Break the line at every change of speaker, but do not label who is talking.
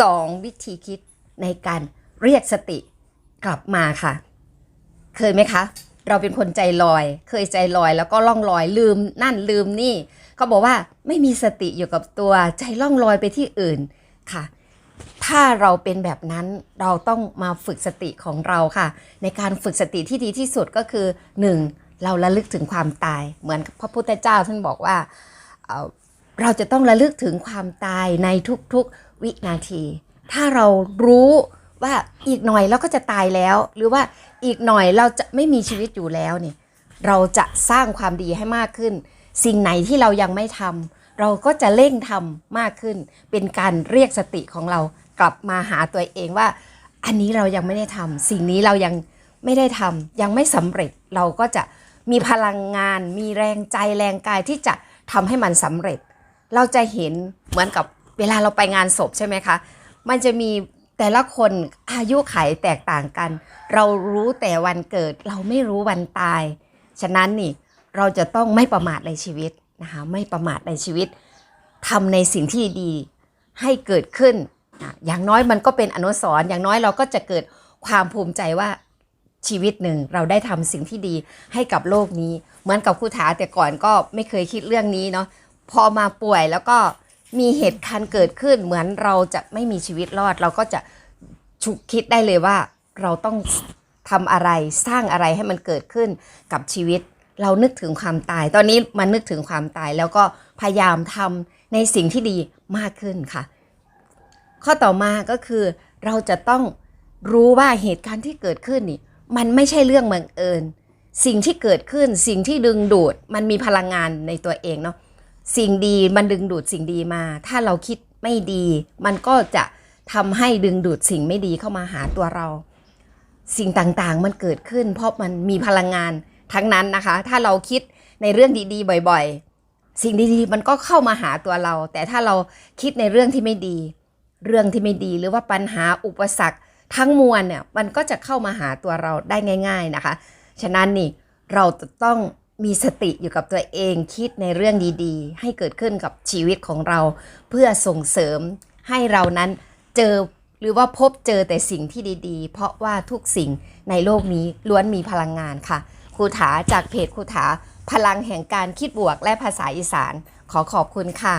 สองวิธีคิดในการเรียกสติกลับมาค่ะ เคยไหมคะ เราเป็นคนใจลอย เคยใจลอยแล้วก็ล่องลอยลืมนั่นลืมนี่ เขาบอกว่าไม่มีสติอยู่กับตัวใจล่องลอยไปที่อื่นค่ะ ถ้าเราเป็นแบบนั้นเราต้องมาฝึกสติของเราค่ะ ในการฝึกสติที่ดีที่สุดก็คือ 1. เราระลึกถึงความตาย เหมือนพระพุทธเจ้าท่านบอกว่าเอ่อเราจะต้องระลึกถึงความตายในทุกๆ วินาที ถ้าเรารู้ว่าอีกหน่อยเราก็จะตายแล้ว หรือว่าอีกหน่อยเราจะไม่มีชีวิตอยู่แล้วเนี่ยเราจะสร้างความดีให้มากขึ้น สิ่งไหนที่เรายังไม่ทำเราก็จะเร่งทำมากขึ้น เป็นการเรียกสติของเรากลับมาหาตัวเองว่า อันนี้เรายังไม่ได้ทำสิ่งนี้เรายังไม่ได้ทำยังไม่สำเร็จเราก็จะมีพลังงาน มีแรงใจแรงกายที่จะทำให้มันสำเร็จ เราจะเห็นเหมือนกับ เวลาเราไปงานศพใช่ไหมคะมันจะมีแต่ละคนอายุไขแตกต่างกัน เรารู้แต่วันเกิด เราไม่รู้วันตาย ฉะนั้นนี่เราจะต้องไม่ประมาทในชีวิตนะคะไม่ประมาทในชีวิตทำในสิ่งที่ดีให้เกิดขึ้น อย่างน้อยมันก็เป็นอนุสรณ์อย่างน้อยเราก็จะเกิดความภูมิใจว่าชีวิตหนึ่งเราได้ทำสิ่งที่ดีให้กับโลกนี้ เหมือนกับครูถาแต่ก่อนก็ไม่เคยคิดเรื่องนี้เนาะพอมาป่วยแล้วก็ มีเหตุการณ์เกิดขึ้นเหมือนเราจะไม่มีชีวิตรอด เราก็จะฉุกคิดได้เลยว่า เราต้องทำอะไรสร้างอะไรให้มันเกิดขึ้นกับชีวิต เรานึกถึงความตาย ตอนนี้มันนึกถึงความตาย แล้วก็พยายามทำในสิ่งที่ดีมากขึ้นค่ะ ข้อต่อมาก็คือเราจะต้องรู้ว่าเหตุการณ์ที่เกิดขึ้นนี่ มันไม่ใช่เรื่องบังเอิญ สิ่งที่เกิดขึ้นสิ่งที่ดึงดูด มันมีพลังงานในตัวเองเนาะ สิ่งดีมันดึงดูดสิ่งดีมา ถ้าเราคิดไม่ดี มันก็จะทำให้ดึงดูดสิ่งไม่ดีเข้ามาหาตัวเรา สิ่งต่างๆมันเกิดขึ้น เพราะมันมีพลังงานทั้งนั้นนะคะ ถ้าเราคิดในเรื่องดีๆ บ่อยๆ สิ่งดีๆมันก็เข้ามาหาตัวเรา แต่ถ้าเราคิดในเรื่องที่ไม่ดี เรื่องที่ไม่ดีหรือว่าปัญหาอุปสรรคทั้งมวลเนี่ยมันก็จะเข้ามาหาตัวเราได้ง่าย ๆนะคะ ฉะนั้นนี่เราจะต้อง มีสติอยู่กับตัวเองคิดในเรื่องดีๆ ให้เกิดขึ้นกับชีวิตของเรา เพื่อส่งเสริมให้เรานั้นเจอหรือว่าพบเจอแต่สิ่งที่ดีๆ เพราะว่าทุกสิ่งในโลกนี้ล้วนมีพลังงานค่ะครูถาจากเพจครูถาพลังแห่งการคิดบวกและภาษาอีสาน ขอขอบคุณค่ะ